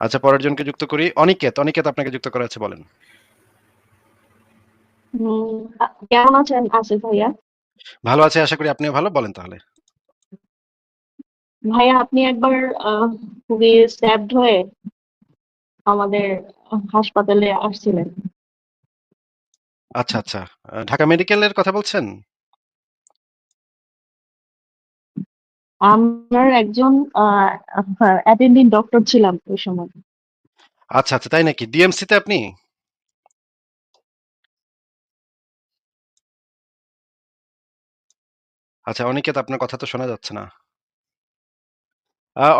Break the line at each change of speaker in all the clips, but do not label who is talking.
আচ্ছা পরের জনকে যুক্ত করি। অনিকেত, অনিকেত আপনাকে যুক্ত করা আছে বলেন।
কেমন আছেন আসিফ ভাইয়া?
ভালো আছে আশা করি আপনিও ভালো। বলেন তাহলে।
ভাইয়া আপনি একবার খুবই স্ট্যাবড হয়ে আমাদের হাসপাতালে আসছিলেন।
আচ্ছা, আচ্ছা। ঢাকা মেডিকেলের কথা বলছেন?
আমার একজন অ্যাটেন্ডিং ডক্টর ছিলাম ওই সময়।
আচ্ছা, আচ্ছা তাই নাকি? ডিএমসি তে আপনি? আচ্ছা অনিকেত আপনার কথা তো শোনা যাচ্ছে না।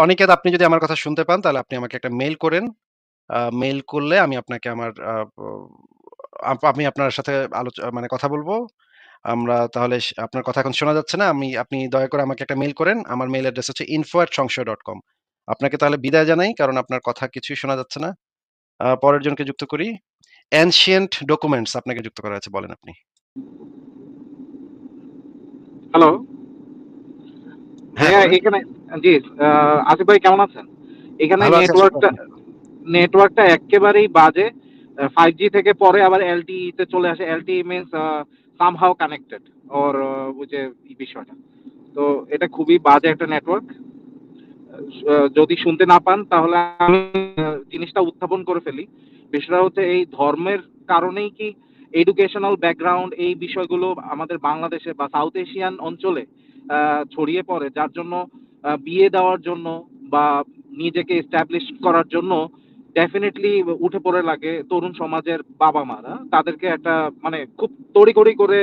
অনিকেত আপনি যদি আমার কথা শুনতে পান তাহলে আপনি আমাকে একটা মেইল করেন। মেইল করলে আমি আপনাকে আমার আমি আপনার সাথে আলোচনা মানে কথা বলব। আমরা তাহলে আপনার কথা এখন শোনা যাচ্ছে না। আমি আপনি দয়া করে আমাকে একটা মেইল করেন। আমার মেইল অ্যাড্রেস হচ্ছে info@সংশয়.com আপনাকে তাহলে বিদায় জানাই। কারণ আপনার কথা কিছুই শোনা যাচ্ছে না। পরের জনকে যুক্ত করি। অ্যানশিয়েন্ট ডকুমেন্টস আপনাকে যুক্ত করা আছে। বলেন আপনি।
হ্যালো।
হ্যাঁ,
এখানে জি, আসিফ ভাই কেমন আছেন? এখানে নেটওয়ার্কটা নেটওয়ার্কটা এক্কেবারেই বাজে। আ 5G থেকে পরে আবার LTE তে চলে আসে। LTE means somehow connected, or ওই যে বিষয়টা। তো এটা খুবই বাজে একটা নেটওয়ার্ক। যদি শুনতে না পান, তাহলে আমি জিনিসটা উত্থাপন করে ফেলি। বিষয়টা হচ্ছে এই ধর্মের কারণেই কি এডুকেশনাল ব্যাকগ্রাউন্ড এই বিষয়গুলো আমাদের বাংলাদেশে বা সাউথ এশিয়ান অঞ্চলে ছড়িয়ে পড়ে। যার জন্য বিয়ে দেওয়ার জন্য বা নিজেকে এস্টাবলিশ করার জন্য ডেফিনিটলি উঠে পড়ে লাগে তরুণ সমাজের বাবা-মারা। তাদেরকে একটা মানে খুব তড়িঘড়ি করে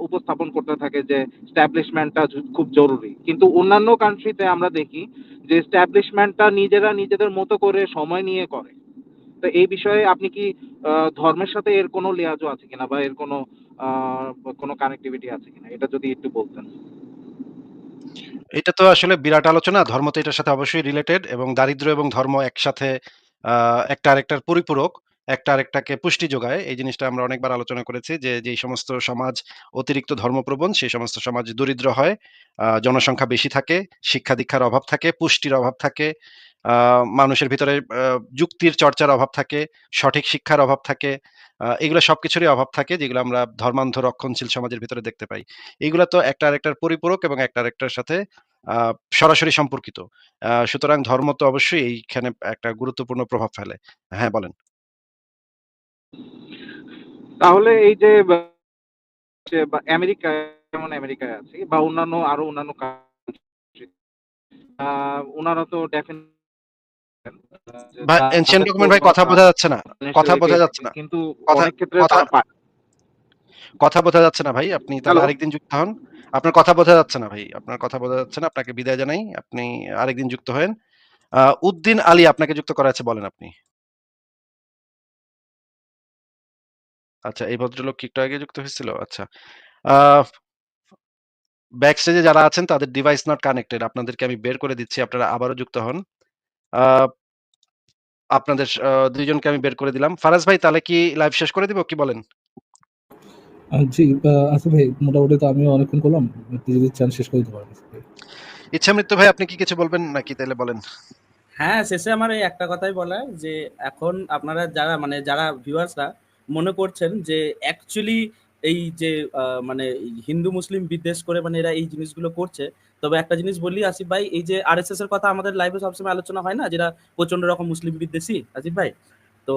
উপস্থাপন করতে থাকে যে এস্টাবলিশমেন্টটা জ, খুব জরুরি। কিন্তু অন্যান্য কান্ট্রিতে আমরা দেখি যে এস্টাবলিশমেন্টটা নিজেরা নিজেদের মতো করে সময় নিয়ে করে। তো এই বিষয়ে আপনি কি ধর্মের সাথে এর কোনো লিয়াজও আছে কিনা বা এর কোনো কোনো কানেক্টিভিটি আছে কিনা? এটা যদি একটু বলতেন।
এটা তো আসলে বিরাট আলোচনা। ধর্ম তো এটার সাথে অবশ্যই রিলেটেড এবং দারিদ্র্য এবং ধর্ম একসাথে একটা আরেকটার পরিপূরক। একটা আরেকটাকে পুষ্টি যোগায়। এই জিনিসটা আমরা অনেকবার আলোচনা করেছি যে, যেই সমস্ত সমাজ অতিরিক্ত ধর্মপ্রবণ সেই সমস্ত সমাজ দরিদ্র হয়। জনসংখ্যা বেশি থাকে, শিক্ষা-দীক্ষার অভাব থাকে, পুষ্টির অভাব থাকে। মানুষের ভিতরে যুক্তির চর্চার অভাব থাকে, সঠিক শিক্ষার অভাব থাকে। এগুলো সবকিছুরই অভাব থাকে যেগুলো আমরা ধর্মান্ধ রক্ষণশীল সমাজের ভিতরে দেখতে পাই। এগুলো তো একটা আরেকটার পরিপূরক এবং একটা আরেকটার সাথে সরাসরি সম্পর্কিত। সুতরাং ধর্ম তো অবশ্যই এইখানে একটা গুরুত্বপূর্ণ প্রভাব ফেলে। হ্যাঁ, বলেন।
তাহলে এই যে আমেরিকায় যেমন আমেরিকায় আছে বা অন্যান্য আরও অন্যান্য উনারা তো
ভাই এনশিয়েন্ট ডকুমেন্ট ভাই কথা বোঝা যাচ্ছে না। কথা বোঝা যাচ্ছে না।
কিন্তু অনেক ক্ষেত্রে
কথা বোঝা যাচ্ছে না ভাই। আপনি তাহলে আরেকদিন যুক্ত হন। আপনার কথা বোঝা যাচ্ছে না ভাই। আপনার কথা বোঝা যাচ্ছে না। আপনাকে বিদায় জানাই। আপনি আরেকদিন যুক্ত হয়েন। আ উদ্দিন আলী আপনাকে যুক্ত করা আছে বলেন আপনি। আচ্ছা এই ভদ্রলোক কি একটু আগে যুক্ত হয়েছিল? আচ্ছা। ব্যাক স্টেজে যারা আছেন তাদের ডিভাইস নট কানেক্টেড। আপনাদেরকে আমি বের করে দিচ্ছি। আপনারা আবারও যুক্ত হন। আপনাদের স ২ জনকে আমি বের করে দিলাম। ফারাজ ভাই তাহলে কি লাইভ শেষ করে দিব? কি বলেন?
জি, আসিফ ভাই মোটামুটি তো আমিও অনেকক্ষণ করলাম। আপনি যদি চান শেষ করে দিতে পারেন আসিফ ভাই।
ইচ্ছামৃত্যু ভাই আপনি কি কিছু বলবেন নাকি তাইলে বলেন?
হ্যাঁ, শেষে আমার এই একটা কথাই বলার যে এখন আপনারা যারা মানে যারা ভিউয়ার্সরা মনে করছেন যে অ্যাকচুয়ালি এই যে মানে হিন্দু মুসলিম বিদ্বেষ করে মানে এরা এই জিনিসগুলো করছে। তবে একটা জিনিস বলি আসিফ ভাই এই যে আরএসএস এর কথা আমাদের লাইভে সবসময় আলোচনা হয় না? যেটা প্রচণ্ড রকম মুসলিম বিদ্বেষী আসিফ ভাই? তো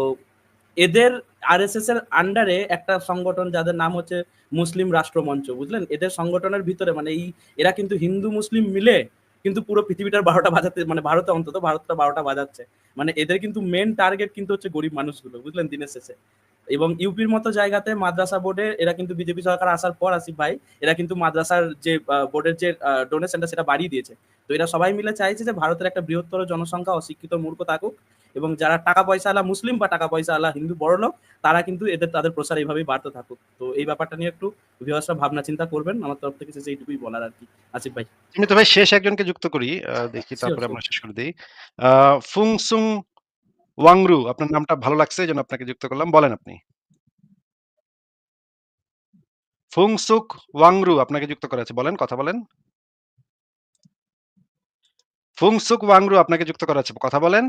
এদের আরএসএস এর আন্ডারে একটা সংগঠন যাদের নাম হচ্ছে মুসলিম রাষ্ট্র মঞ্চ, বুঝলেন? এদের সংগঠনের ভিতরে মানে এই এরা কিন্তু হিন্দু মুসলিম মিলে কিন্তু পুরো পৃথিবীটার ১২ টা বাজাতে মানে ভারতে অন্তত ভারতটা বারোটা বাজাচ্ছে। মানে এদের কিন্তু মেন টার্গেট কিন্তু হচ্ছে গরিব মানুষগুলো, বুঝলেন? দিনের শেষে। এবং ইউপির মতো জায়গাতে মাদ্রাসা বোর্ডে এরা কিন্তু বিজেপি সরকার আসার পর আসিফ ভাই, এরা কিন্তু মাদ্রাসার যে বোর্ডের যে ডোনেশনটা সেটা বাড়িয়ে দিয়েছে। তো এরা সবাই মিলে চাইছে যে ভারতের একটা বৃহত্তর জনসংখ্যা অশিক্ষিত মূর্খ থাকুক এবং যারা টাকা পয়সাওয়ালা মুসলিম বা টাকা পয়সাওয়ালা হিন্দু বড়লোক তারা কিন্তু এদের তাদের প্রসার এইভাবেই বাড়তে থাকুক। তো এই ব্যাপারটা নিয়ে একটু ভিউয়ার্সরা ভাবনা চিন্তা করবেন। আমার তরফ থেকে শেষে এইটুকুই বলার আরকি। আসিফ ভাই।
সীমিত ভাই শেষ একজনকে যুক্ত করি। দেখি তারপরে আমরা শেষ করে দেই। ফুংসুং ওয়াংরু আপনার নামটা ভালো লাগছে এজন্য আপনাকে যুক্ত করলাম। বলেন আপনি। ফুংসুক ওয়াংরু আপনাকে যুক্ত করা আছে। বলেন, কথা বলেন। ফুংসুক ওয়াংরু আপনাকে যুক্ত করা আছে। কথা বলেন।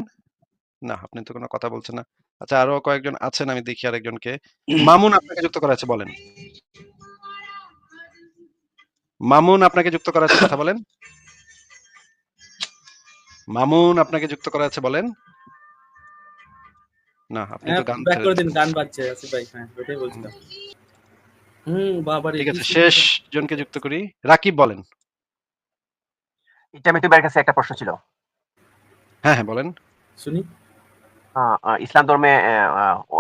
না, আপনি তো কোনো কথা বলছেন না। আচ্ছা আরও কয়েকজন আছেন আমি দেখি আরেকজনকে। মামুন আপনাকে যুক্ত করা আছে বলেন। মামুন আপনাকে যুক্ত করা আছে কথা বলেন। মামুন আপনাকে যুক্ত করা আছে বলেন। না, আপনি
হ্যাঁ,
তো গান
ব্যাক করে দিন গান বাজছে আসিফ ভাই হ্যাঁ ওটাই বলছিলাম হুম বাবারে
ঠিক আছে শেষ জনকে যুক্ত করি। রাকিব বলেন।
এটা মিতু ভাইয়ের কাছে একটা প্রশ্ন ছিল
হ্যাঁ, হ্যাঁ বলেন।
শুনি
ইসলাম ধর্মে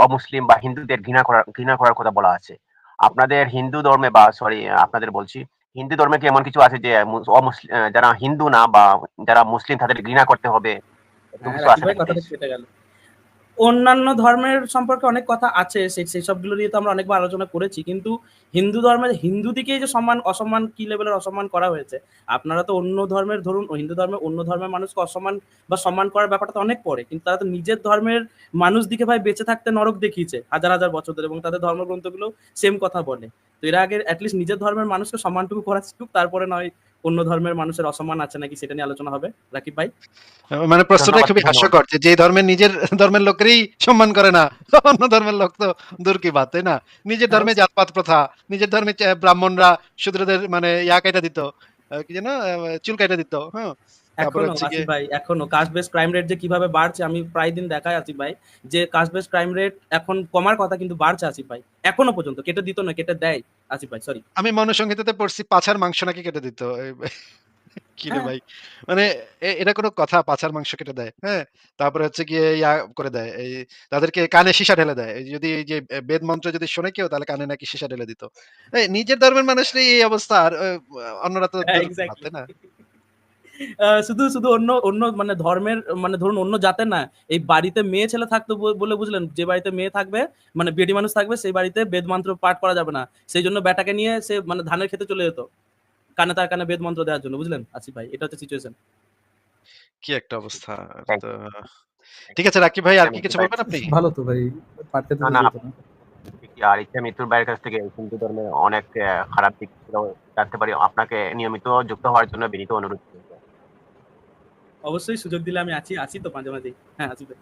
অমুসলিম বা হিন্দুদের ঘৃণা করার ঘৃণা করার কথা বলা আছে। আপনাদের হিন্দু ধর্মে বা সরি আপনাদের বলছি হিন্দু ধর্মে কি এমন কিছু আছে যে অমুসলিম যারা হিন্দু না বা যারা মুসলিম তাদের ঘৃণা করতে হবে? এরকম কিছু আছে
অন্যান্য ধর্মের সম্পর্কে অনেক কথা আছে সেই সবগুলো নিয়ে তো আমরা অনেকবার আলোচনা করেছি, কিন্তু হিন্দু ধর্মের, হিন্দু দিকে যে সম্মান, অসম্মান, কি লেভেলের অসম্মান করা হয়েছে? আপনারা তো অন্য ধর্মের, ধরুন হিন্দু ধর্মের অন্য ধর্মের মানুষকে অসম্মান বা সম্মান করার ব্যাপারটা তো অনেক পরে, কিন্তু তারা তো নিজের ধর্মের মানুষ দিকে ভাই বেঁচে থাকতে নরক দেখিয়েছে, হাজার হাজার বছর ধরে, এবং তাদের ধর্মগ্রন্থগুলো সেম কথা বলে। তো এরা আগে অ্যাটলিস্ট নিজের ধর্মের মানুষকে সম্মানটুকু করা শিখুক তারপরে নয় অন্য ধর্মের মানুষের অসম্মান আছে নাকি সেটা নিয়ে আলোচনা হবে? রাকিব ভাই?
মানে
প্রশ্নটা
খুবই। হাস্যকর যে যে ধর্মের নিজের ধর্মের লোকেরই সম্মান করে না অন্য ধর্মের লোক তো দূর কি বাত তাই না? নিজের ধর্মে জাতপাত প্রথা নিজের ধর্মে ব্রাহ্মণরা শূদ্রদের মানে ইয়া কাটা দিত কি যেন চুল কাটা দিত হ্যাঁ। এখনও
আসিফ ভাই এখনও। কাস্ট বেস ক্রাইম রেট যে কীভাবে বাড়ছে আমি প্রায় দিন দেখাই আসিফ ভাই যে কাস্ট বেস ক্রাইম রেট এখন কমার কথা কিন্তু বাড়ছে আসিফ ভাই এখনও পর্যন্ত। কেটে দিত না কেটে দেয় আসিফ ভাই সরি
আমি মনুসংহিতাতে পড়ছি পাছার মাংস নাকি কেটে দিত। কি রে। ভাই? মানে এটা কোনো কথা পাছার মাংস কেটে দেয় হ্যাঁ? তারপরে হচ্ছে গিয়ে ইয়া করে দেয় এই তাদেরকে কানে সীসা ঢেলে দেয়। যদি এই যে বেদ মন্ত্র যদি শোনে কেউ তাহলে কানে নাকি সীসা ঢেলে দিত। নিজের ধর্মের মানুষের এই অবস্থা আর অন্যরা তো
হ্যাঁ,
না?
শুধু শুধু অন্য অন্য মানে ধর্মের মানে ধরুন অন্য জাতের না এই বাড়িতে মেয়ে ছেলে থাকতো বলে বুঝলেন যে বাড়িতে মেয়ে থাকবে মানে বেডি মানুষ থাকবে সেই বাড়িতে বেদ মন্ত্র পাঠ করা যাবে না। সেই জন্য বেটাকে নিয়ে সে মানে ধানের খেতে চলে যেত কানে তার কানে বেদ মন্ত্র দেওয়ার জন্য বুঝলেন? আসিফ ভাই এটা হচ্ছে সিচুয়েশন
কি একটা অবস্থা ঠিক আছে রাকিব ভাই আর কি কিছু বলবেন আপনি?
ভালো তো ভাই পাঠতে তো
না, না। আর ইচ্ছা মিতুর ভাইয়ের কাছ থেকে হিন্দু ধর্মের অনেক খারাপ দিক জানতে পারি আপনাকে নিয়মিত যুক্ত হওয়ার জন্য বিনীত অনুরোধ করছি।
অবশ্যই সুযোগ দিলে আমি আছি আছি তো মাঝে মাঝে হ্যাঁ আসিফ ভাই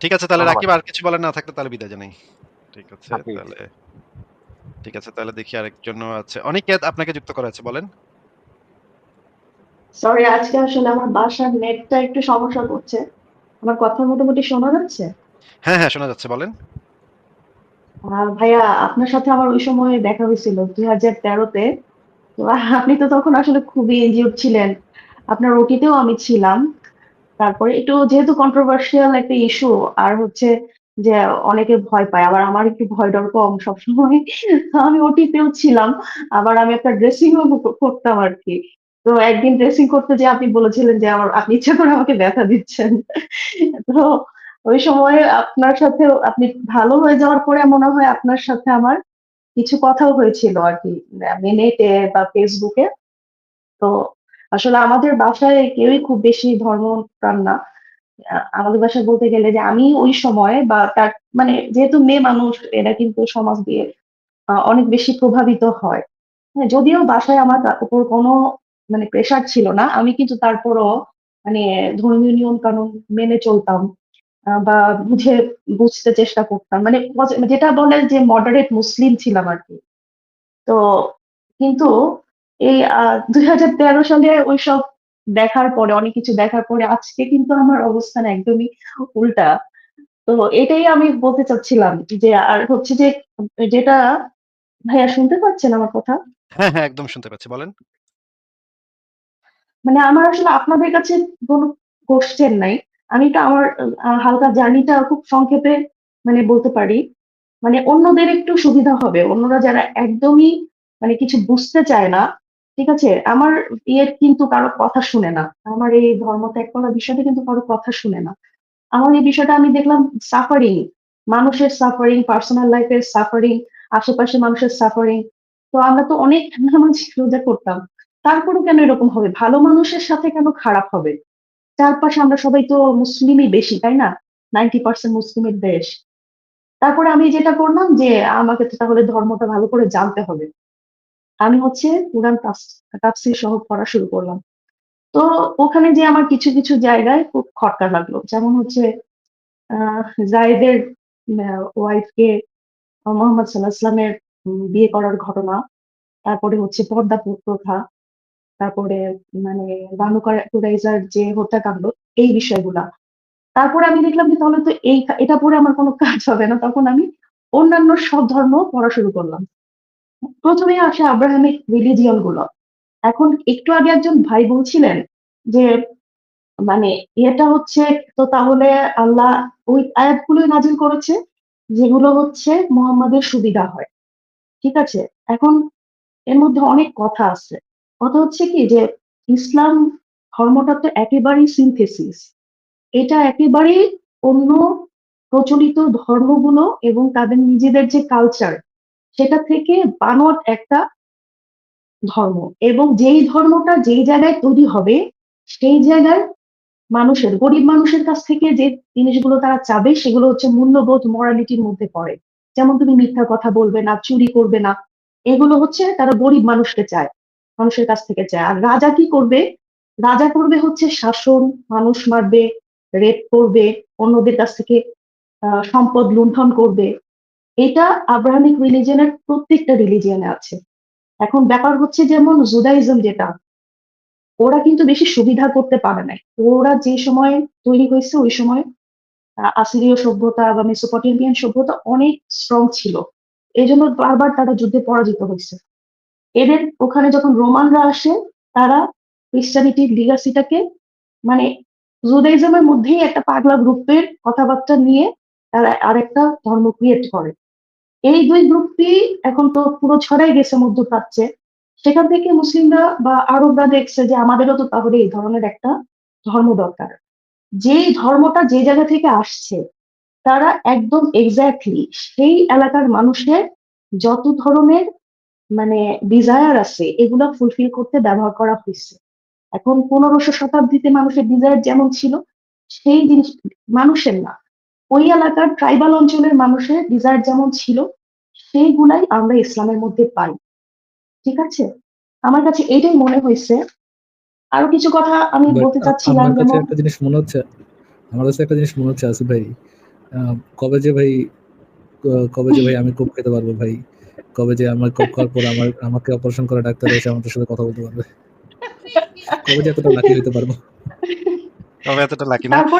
ঠিক আছে তাহলে। রাকিব আর কিছু বলার না থাকলে তাহলে বিদায় জানাই। ঠিক আছে তাহলে ঠিক আছে তাহলে দেখি আরেকজন আছে। অনিকেত আপনাকে যুক্ত করা আছে বলেন।
সরি আজকে আসলে আমার বাসার নেটটা একটু সমস্যা করছে। আমার কথা মোটামুটি শোনা যাচ্ছে?
হ্যাঁ হ্যাঁ শোনা যাচ্ছে বলেন।
ভাইয়া আপনার সাথে আমার ওই সময় দেখা হয়েছিল দুই হাজার তেরোতে। তো আপনি তো তখন আসলে খুবই এনজিও ছিলেন। আপনার ওটিতেও আমি ছিলাম। তারপরে একটু যেহেতু কন্ট্রোভার্সিয়াল একটা ইস্যু আর হচ্ছে যে অনেকে ভয় পায়, আবার আমার একটু ভয় ডর কম সবসময়। আমি ওটিতেও ছিলাম, আবার আমি একটা ড্রেসিং করতাম আর কি তো একদিন ড্রেসিং করতে যে আপনি বলেছিলেন যে আমার, আপনি ইচ্ছা করে আমাকে ব্যথা দিচ্ছেন। তো ওই সময় আপনার সাথে আপনি ভালো হয়ে যাওয়ার পরে মনে হয় আপনার সাথে আমার কিছু কথাও হয়েছিল আর কি নেটে বা ফেসবুকে তো আসলে আমাদের বাসায় কেউই খুব বেশি ধর্মপ্রাণ না। আহ, আমাদের বাসায় বলতে গেলে যে আমি ওই সময় বা তার মানে যেহেতু মেয়ে মানুষ এরা কিন্তু সমাজ দিয়ে অনেক বেশি প্রভাবিত হয়। হ্যাঁ, যদিও বাসায় আমার উপর কোনো মানে প্রেশার ছিল না আমি কিন্তু তারপরও মানে ধর্মীয় নিয়ম কানুন মেনে চলতাম বা বুঝে বুঝতে চেষ্টা করতাম। মানে যেটা বলে যে মডারেট মুসলিম ছিলাম আর কি। তো কিন্তু এই দুই হাজার তেরো সালে ওইসব দেখার পরে অনেক কিছু দেখার পরে আজকে কিন্তু আমার অবস্থান একদমই উল্টা। তো এটাই আমি বলতে চাচ্ছিলাম যে আর হচ্ছে যে যেটা ভাইয়া শুনতে পাচ্ছেন আমার কথা?
হ্যাঁ হ্যাঁ একদম শুনতে পাচ্ছি বলেন।
মানে আমার আসলে আপনাদের কাছে কোনো কোশ্চেন নাই। আমি একটু আমার হালকা জার্নিটা খুব সংক্ষেপে মানে বলতে পারি। মানে অন্যদের একটু সুবিধা হবে। অন্যরা যারা একদমই মানে কিছু বুঝতে চায় না ঠিক আছে? আমার ইয়ের কিন্তু কারও কথা শুনে না। আমার এই ধর্ম ত্যাগ করার বিষয়টা কিন্তু কারও কথা শুনে না। আমার এই বিষয়টা আমি দেখলাম সাফারিং মানুষের সাফারিং পার্সোনাল লাইফের সাফারিং আশেপাশে মানুষের সাফারিং তো আমরা তো অনেক রোজা করতাম। তারপরেও কেন এরকম হবে? ভালো মানুষের সাথে কেন খারাপ হবে? চারপাশে আমরা সবাই তো মুসলিমই বেশি, তাই না? নাইনটি পার্সেন্ট মুসলিমের দেশ। তারপরে আমি যেটা করলাম যে, আমাকে তো তাহলে ধর্মটা ভালো করে জানতে হবে। আমি হচ্ছে কোরআন তাফস- তাফসীর সহ পড়া শুরু করলাম। তো ওখানে যে আমার কিছু কিছু জায়গায় খুব খটকা লাগল। যেমন হচ্ছে জায়েদের ওয়াইফকে মোহাম্মদ সাল্লাহ বিয়ে করার ঘটনা। তারপরে হচ্ছে পর্দা প্র- প্রথা। তারপরে মানে বানু কুরাইজার যে হত্যাকাণ্ড, এই বিষয়গুলা। তারপরে আমি দেখলাম যে তাহলে তো এই, এটা পড়ে আমার কোনো কাজ হবে না। তখন আমি অন্যান্য সব ধর্ম পড়া শুরু করলাম। প্রথমে আসে আব্রাহামিক রিলিজিয়নগুলো। এখন একটু আগে একজন ভাই বলছিলেন যে মানে এটা হচ্ছে, তো তাহলে আল্লাহ ওই আয়াতগুলো নাজিল করেছে, যেগুলো হচ্ছে মোহাম্মদের সুবিধা হয়। ঠিক আছে? এখন এর মধ্যে অনেক কথা আছে। কথা হচ্ছে কি যে, ইসলাম ধর্মটা তো একেবারেই সিনথেসিস এটা একেবারেই অন্য প্রচলিত ধর্মগুলো এবং তাদের নিজেদের যে কালচার সেটা থেকে বানোয়াট একটা ধর্ম এবং যেই ধর্মটা যেই জায়গায় তৈরি হবে, সেই জায়গায় মানুষের, গরিব মানুষের কাছ থেকে যে জিনিসগুলো তারা চাবে, সেগুলো হচ্ছে মূল্যবোধ মরালিটির মধ্যে পড়ে। যেমন তুমি মিথ্যা কথা বলবে না, চুরি করবে না, এগুলো হচ্ছে তারা গরিব মানুষকে চায়, মানুষের কাছ থেকে চায়। আর রাজা কি করবে? রাজা করবে হচ্ছে শাসন, মানুষ মারবে, রেপ করবে, অন্যদের কাছ থেকে সম্পদ লুণ্ঠন করবে এটা আব্রাহামিক রিলিজিয়নের প্রত্যেকটা রিলিজিয়নে আছে। এখন ব্যাপার হচ্ছে যেমন জুদাইজম যেটা, ওরা কিন্তু বেশি সুবিধা করতে পারে নাই। ওরা যে সময় তৈরি হয়েছে, ওই সময় আসিরীয় সভ্যতা বা মেসোপটেমিয়ান সভ্যতা অনেক স্ট্রং ছিল। এই জন্য বারবার তারা যুদ্ধে পরাজিত হয়েছে। এদের ওখানে যখন রোমানরা আসে, তারা ক্রিশ্চানিটির লিগাসিটাকে মানে জুদাইজমের মধ্যেই একটা পাগলা গ্রুপের কথাবার্তা নিয়ে তারা আরেকটা ধর্ম ক্রিয়েট করে। এই দুই গ্রুপই এখন তো পুরো ছড়াই গেছে মধ্যপ্রাচ্যে সেখান থেকে মুসলিমরা বা আরবরা দেখছে যে আমাদেরও তো তাহলে এই ধরনের একটা ধর্ম দরকার। যেই ধর্মটা যে জায়গা থেকে আসছে, তারা একদম এক্স্যাক্টলি সেই এলাকার মানুষের যত ধরনের মানে ডিজায়ার আছে, এগুলা ফুলফিল করতে ব্যবহার করা হয়েছে। এখন পনেরোশো শতাব্দীতে মানুষের ডিজায়ার যেমন ছিল, সেই জিনিস মানুষের না। ওই এলাকার ট্রাইবাল অঞ্চলের মানুষের ডিজায়ার যেমন ছিল সেইগুলাই আমরা ইসলামের মধ্যে পাই। ঠিক আছে? আমার কাছে এটাই মনে হয়েছে। আরও কিছু কথা আমি বলতে চাচ্ছিলাম যেমন
একটা জিনিস মনে হচ্ছে আমার কাছে একটা জিনিস মনে হচ্ছে আসিফ ভাই কবে যে ভাই কবে যে ভাই আমি কোপ খেতে পারব ভাই কবে যে আমার কোপ খাওয়ার পর আমার আমাকে অপারেশন করা ডাক্তার এসে আমাদের সাথে কথা বলতে পারবে কবে যে এতটা লাকি হতে পারব।
তবে এতটা লাকি না। আপু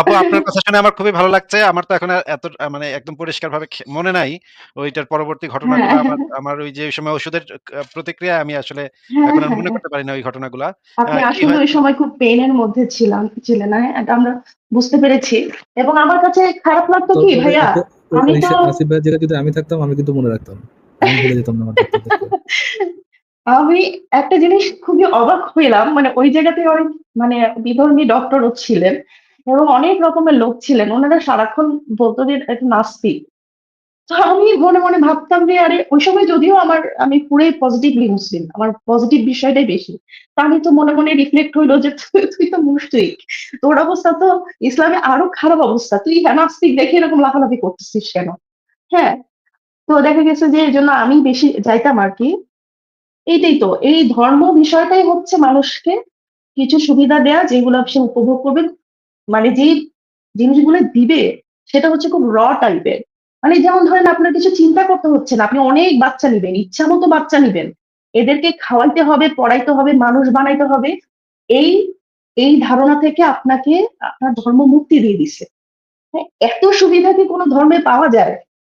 আপু, আপনার কথা শুনে আমার খুবই ভালো লাগছে। আমার তো এখন এত মানে একদম পরিষ্কার ভাবে মনে নাই ওইটার পরবর্তী ঘটনাগুলো।
হ্যাঁ।
আমার আমার ওই যে সময় ওষুধের প্রতিক্রিয়া আমি আসলে
হ্যাঁ
এখন আর
হ্যাঁ।
মনে করতে পারি না ওই ঘটনাগুলা।
আপনি আসলে ওই সময় খুব পেইনের মধ্যে ছিলাম ছিলেন হ্যাঁ? এটা আমরা বুঝতে পেরেছি। এবং আমার কাছে খারাপ লাগতো কি ভাইয়া? আমি তো
আসিফ ভাই জায়গায় যদি আমি থাকতাম আমি কিন্তু মনে রাখতাম। আমি ভুলে যেতাম না
আমি একটা জিনিস খুবই অবাক হইলাম মানে ওই জায়গাতে অনেক মানে বিধর্মী ডক্টরও ছিলেন এবং অনেক রকমের লোক ছিলেন। ওনারা সারাক্ষণ বলতো যে একটা নাস্তিক। তো আমি মনে মনে ভাবতাম যে, আরে, ওই সময় যদিও আমার, আমি পুরোই পজিটিভলি মুসলিম আমার পজিটিভ বিষয়টাই বেশি। তা আমি তো মনে মনে রিফ্লেক্ট হইল যে, তুই তুই তো মুশরিক তোর অবস্থা তো ইসলামে আরও খারাপ অবস্থা। তুই হ্যাঁ নাস্তিক দেখে এরকম লাফালাফি করতেছিস কেন? হ্যাঁ তো দেখা গেছে যে, এই জন্য আমি বেশি যাইতাম আর কি। এইটাই তো এই ধর্ম বিষয়টাই হচ্ছে মানুষকে কিছু সুবিধা দেয়া যেগুলো সে উপভোগ করবে। মানে যেই জিনিসগুলো দিবে সেটা হচ্ছে খুব র টাইপের মানে যেমন ধরেন আপনার কিছু চিন্তা করতে হচ্ছে না আপনি অনেক বাচ্চা নিবেন ইচ্ছা মতো বাচ্চা নিবেন। এদেরকে খাওয়াইতে হবে পড়াইতে হবে মানুষ বানাইতে হবে। এই এই ধারণা থেকে আপনাকে আপনার ধর্ম মুক্তি দিয়ে দিছে। হ্যাঁ, এত সুবিধা কি কোনো ধর্মে পাওয়া যায়?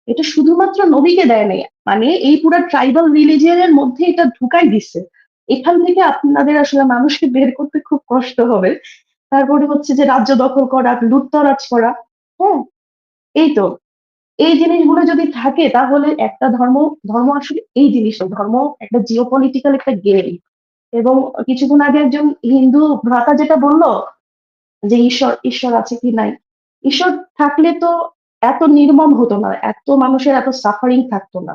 এটা শুধুমাত্র নবীকে দেয় নাই মানে এই পুরো ট্রাইবাল রিলিজিয়নের মধ্যে এটা ঢুকাই দিচ্ছে এখান থেকে আপনাদের আসলে মানুষকে বের করতে খুব কষ্ট হবে। তারপরে হচ্ছে যে রাজ্য দখল করা লুটতরাজ করা হ্যাঁ? এই তো। এই জিনিসগুলো যদি থাকে, তাহলে একটা ধর্ম ধর্ম আসলে এই জিনিসটা ধর্ম একটা জিও পলিটিক্যাল একটা গেম এবং কিছুদিন আগে একজন হিন্দু ভ্রাতা যেটা বলল যে ঈশ্বর ঈশ্বর আছে কি নাই? ঈশ্বর থাকলে তো এত নির্মম হতো না, এত মানুষের এত সাফারিং থাকতো না।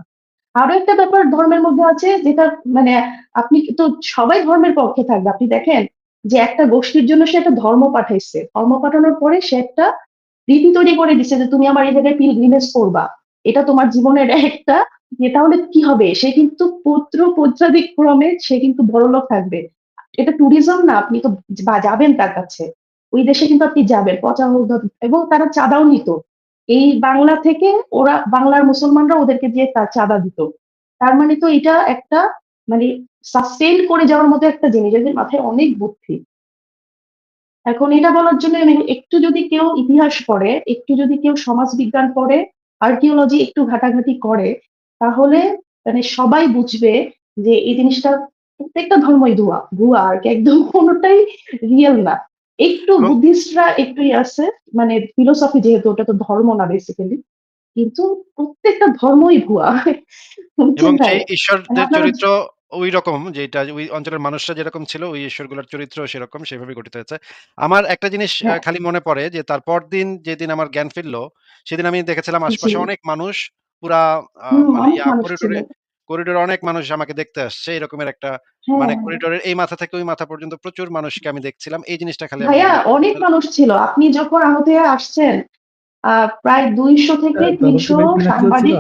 আরও একটা ব্যাপার ধর্মের মধ্যে আছে, যেটা মানে আপনি তো সবাই ধর্মের পক্ষে থাকবে। আপনি দেখেন যে একটা গোষ্ঠীর জন্য সে একটা ধর্ম পাঠাইছে। ধর্ম পাঠানোর পরে সে একটা রীতি তৈরি করে দিচ্ছে যে তুমি আমার এই জায়গায় পিলগ্রিমেজ করবা। এটা তোমার জীবনের একটা যে তাহলে কি হবে? সে কিন্তু পুত্র পৌত্রাদিক ক্রমে সে কিন্তু বড়লোক থাকবে। এটা ট্যুরিজম না, আপনি তো যাবেন তার কাছে। ওই দেশে কিন্তু আপনি যাবেন, পচা হোক এবং তারা চাঁদাও নিত। এই বাংলা থেকে ওরা, বাংলার মুসলমানরা ওদেরকে দিয়ে তার চাঁদা দিত। তার মানে তো এটা একটা মানে সাস্টেইন করে যাওয়ার মতো একটা জিনিস, এদের মাথায় অনেক বুদ্ধি। এখন এটা বলার জন্য একটু যদি কেউ ইতিহাস পড়ে, একটু যদি কেউ সমাজ বিজ্ঞান পড়ে আর্কিওলজি একটু ঘাটাঘাটি করে, তাহলে মানে সবাই বুঝবে যে এই জিনিসটা প্রত্যেকটা ধর্মই ধোয়া ভুয়া আর কি, একদম কোনোটাই রিয়েল না। একটু বুদ্ধিস্টরা একটু আছে মানে ফিলোসফি যেহেতু ওটা তো ধর্ম না বেসিক্যালি কিন্তু প্রত্যেকটা ধর্মই ভুয়া।
এবং ঈশ্বরদের
মানে
চরিত্র ওই রকম যেটা ওই অঞ্চলের মানুষরা যেরকম ছিল ওই ঈশ্বরগুলোর চরিত্র সেরকম সেভাবে গঠিত হয়েছে। আমার একটা জিনিস
হ্যাঁ।
খালি মনে পড়ে যে তার পরদিন যেদিন আমার জ্ঞান ফিরলো সেদিন আমি দেখেছিলাম আশপাশে অনেক মানুষ পুরা করিডোরে অনেক মানুষ আমাকে দেখতে আসছে এরকমের একটা
হ্যাঁ।
মানে করিডোরের এই মাথা থেকে ওই মাথা পর্যন্ত প্রচুর মানুষকে আমি দেখছিলাম। এই জিনিসটা খালি
ভাইয়া অনেক মানুষ ছিল। আপনি যখন আহত আসছেন প্রায় দুইশো থেকে তিনশো সাংবাদিক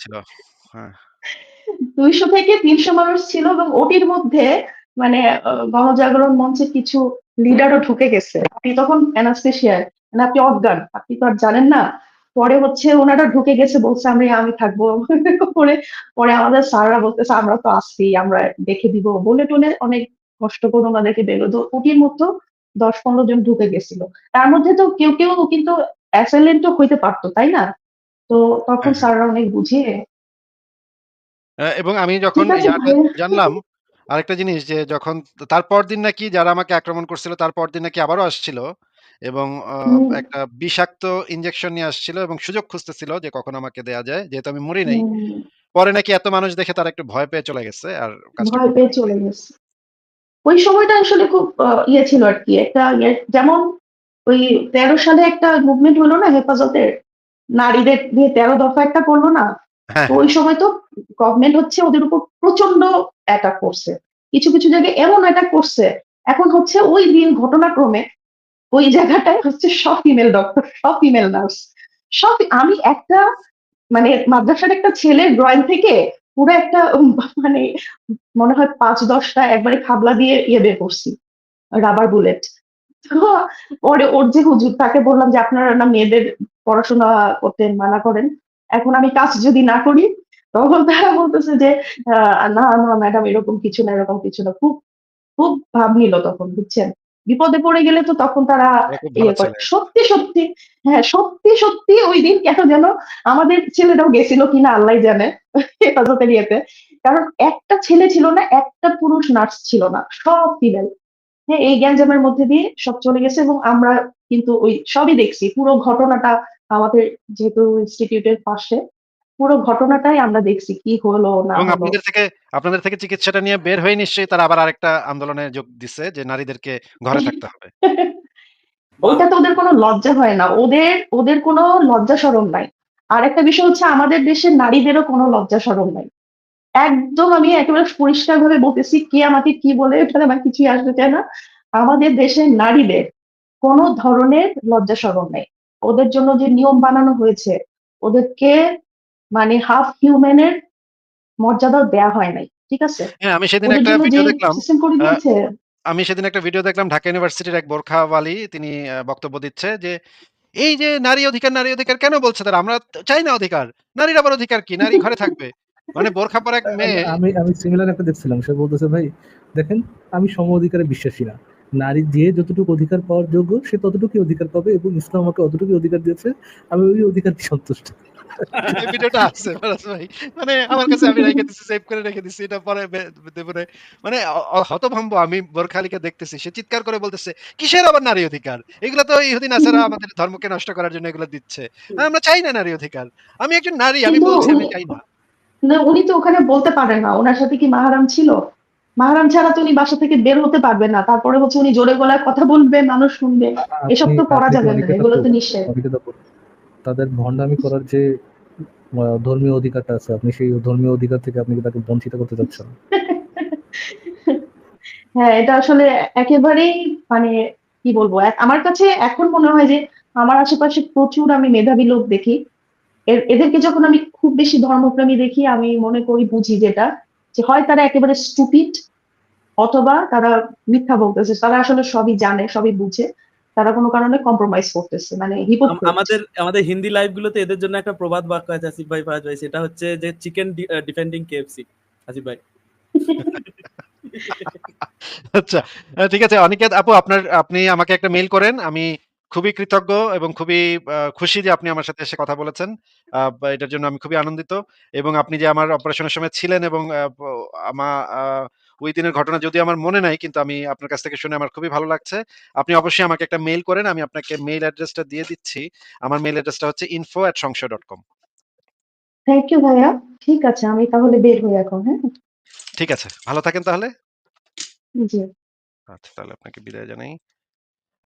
ছিল। হ্যাঁ।
দুইশো থেকে তিনশো মানুষ ছিল এবং ওটির মধ্যে মানে গণজাগরণ মঞ্চের কিছু লিডারও ঢুকে গেছে। আপনি তখন অ্যানাস্থেশিয়ায় মানে আপনি অজ্ঞান। আপনি তো আর জানেন না পরে হচ্ছে ওনারা ঢুকে গেছে বলছে আমি আমি থাকব। পরে পরে আমাদের স্যাররা বলতেছে আমরা তো আসছি আমরা দেখে দিব। বলে টলে অনেক কষ্ট করে ওনাদেরকে বেরো তো ওটির মতো দশ পনেরো জন ঢুকে গেছিল। তার মধ্যে তো কেউ কেউ কিন্তু অ্যাসাইলেন্টও হইতে পারতো তাই না? তো তখন
হ্যাঁ।
স্যাররা অনেক বুঝিয়ে
আহ, এবং আমি যখন। জানলাম আরেকটা জিনিস যে যখন তারপর দিন নাকি যারা আমাকে আক্রমণ করছিল তারপর দিন নাকি আবারও আসছিল। এবং একটা বিষাক্ত ইনজেকশন নিয়ে আসছিল এবং সুযোগ খুঁজতেছিল যে কখন আমাকে দেয়া যায়। যেহেতু আমি মরি নাই পরে নাকি এত মানুষ দেখে তারা একটু ভয় পেয়ে চলে গেছে আর
ভয় পেয়ে চলে গেছে। ওই সময়টা আসলে খুব ইয়ে ছিল আর কি একটা ইয়ে যেমন ওই তেরো সালে একটা মুভমেন্ট হলো না হেফাজতের নারীদের দিয়ে তেরো দফা একটা করল না?
হ্যাঁ।
ওই সময় তো গভর্নমেন্ট হচ্ছে ওদের উপর প্রচণ্ড অ্যাটাক করছে। কিছু কিছু জায়গায় এমন অ্যাটাক করছে। এখন হচ্ছে ওই দিন ঘটনাক্রমে ওই জায়গাটায় হচ্ছে সব ফিমেল ডক্টর সব ফিমেল নার্স সব, আমি একটা মানে মাদ্রাসার একটা ছেলের ড্রয়িং থেকে পুরো একটা মানে মনে হয় পাঁচ দশটা একবারে খাবলা দিয়ে ইয়ে বের করছি রাবার বুলেট পরে ওর যে হুজুর, তাকে বললাম যে, আপনারা না মেয়েদের পড়াশোনা করতে মানা করেন। এখন আমি কাজ যদি না করি, তখন তারা বলতেছে যে না না ম্যাডাম এরকম কিছু না, এরকম কিছু না। খুব খুব ভাব নিল তখন, বুঝছেন? বিপদে পড়ে গেলে তো তখন তারা ইয়ে করে। সত্যি সত্যি হ্যাঁ সত্যি সত্যি ওই দিন কেন যেন আমাদের ছেলেরাও গেছিল কিনা আল্লাহ জানে হেফাজতের ইয়েতে। কারণ একটা ছেলে ছিল না একটা পুরুষ নার্স ছিল না সব ফিমেল। হ্যাঁ এই গ্যাঞ্জামের মধ্যে দিয়ে সব চলে গেছে এবং আমরা কিন্তু ওই সবই দেখছি। পুরো ঘটনাটা আমাদের যেহেতু ইনস্টিটিউটের পাশে পুরো ঘটনাটাই আমরা দেখছি কি হলো না
এবং আপনাদের থেকে আপনাদের থেকে চিকিৎসাটা নিয়ে বের হয়ে নিশ্চয়ই তারা আবার আরেকটা আন্দোলনে যোগ দিচ্ছে যে নারীদেরকে ঘরে থাকতে হবে।
ওইটা তো ওদের কোনো লজ্জা হয় না। ওদের ওদের কোনো লজ্জা সরম নাই। আর একটা বিষয় হচ্ছে আমাদের দেশের নারীদেরও কোনো লজ্জা সরম নাই। একদম আমি একেবারে পরিষ্কার ভাবে বলতেছি কে আমাকে কি বলে এখানে আমার কিছুই আসতে চায় না। আমাদের দেশের নারীদের কোনো ধরনের লজ্জা সরম নেই। ওদের জন্য যে নিয়ম বানানো হয়েছে ওদেরকে মানে হাফ হিউম্যানের মর্যাদাও দেয়া হয় নাই ঠিক আছে?
হ্যাঁ আমি সেদিন একটা ভিডিও দেখলাম
সিস্টেম করে দিয়েছে।
আমি সেদিন একটা ভিডিও দেখলাম ঢাকা ইউনিভার্সিটির এক বোরখাওয়ালি তিনি বক্তব্য দিচ্ছে যে এই যে নারী অধিকার নারী অধিকার কেন বলছে তারা? আমরা চাই না অধিকার। নারীর আবার অধিকার কি? নারী ঘরে থাকবে। মানে বোরখা পরা এক মেয়ে
আমি আমি সিমিলার একটা দেখছিলাম। সে বলতেছে ভাই দেখেন আমি সম অধিকারে বিশ্বাসী না। নারী যে যতটুকু অধিকার পাওয়ার যোগ্য সে ততটুকুই অধিকার পাবে এবং ইসলাম আমাকে অতটুকু অধিকার দিয়েছে। আমি ওই অধিকার সন্তুষ্ট
এই ভিডিওটা আছে ফারাজ ভাই। মানে আমার কাছে আমি রেখে দিছি সেভ করে রেখে দিছি এটা পরে বে- দেবো রে। মানে হতভম্ব আমি বোরখালিকে দেখতেছি সে চিৎকার করে বলতেছে কিসের আবার নারী অধিকার? এগুলো তো ইহুদিন আসারা আমাদের ধর্মকে নষ্ট করার জন্য এগুলো দিচ্ছে। আমরা চাই না নারী অধিকার। আমি একজন নারী আমি বলছি আমি
উনি-
চাই না।
না উনি তো ওখানে বলতে পারেন না। ওনার সাথে কি মাহারাম ছিল? মাহারাম ছাড়া তো উনি বাসা থেকে বের হতে পারবেন না। তারপরে হচ্ছে উনি জোরে গলায় কথা বলবে মানুষ শুনবে। এসব তো করা যাবে না এগুলো তো নিষেধ।
তাদের ভণ্ডামি করার যে ধর্মীয় অধিকারটা আছে, আপনি সেই ধর্মীয় অধিকার থেকে আপনি তাকে বঞ্চিত করতে চাচ্ছেন?
হ্যাঁ এটা আসলে একেবারেই মানে কি বলব আমার কাছে এখন মনে হয় যে আমার আশেপাশে প্রচুর আমি মেধাবী লোক দেখি। এদেরকে যখন আমি খুব বেশি ধর্মপ্রেমী দেখি, আমি মনে করি, বুঝি যেটা, যে হয় তারা একেবারে স্টুপিড অথবা তারা মিথ্যা বলতেছে, তারা আসলে সবই জানে, সবই বুঝে। তারা কোনো কারণে কম্প্রোমাইজ করতেছে মানে
আমাদের আমাদের হিন্দি লাইভ গুলোতে এদের জন্য একটা প্রবাদ বাক্য আছে আসিফ ভাই ফারাজ ভাই সেটা হচ্ছে যে চিকেন ডিফেন্ডিং কেএফসি আসিফ ভাই।
আচ্ছা ঠিক আছে অনিকেত আপু আপনার আপনি আমাকে একটা মেইল করেন আমি খুবই কৃতজ্ঞ এবং খুবই আহ, খুশি যে আপনি আমার সাথে এসে কথা বলেছেন আহ, এটার জন্য আমি খুবই আনন্দিত এবং আপনি যে আমার অপারেশনের সময় ছিলেন এবং আমার ওই দিনের ঘটনা যদি আমার মনে নাই কিন্তু আমি আপনার কাছ থেকে শুনে আমার খুবই ভালো লাগছে। আপনি অবশ্যই আমাকে একটা মেইল করেন আমি আপনাকে মেইল অ্যাড্রেসটা দিয়ে দিচ্ছি। আমার মেইল অ্যাড্রেসটা হচ্ছে info at Songshoy dot com
thank you ভাইয়া। ঠিক আছে আমি তাহলে বের হই এখন হ্যাঁ?
ঠিক আছে ভালো থাকেন তাহলে।
জি।
আচ্ছা তাহলে আপনাকে বিদায় জানাই।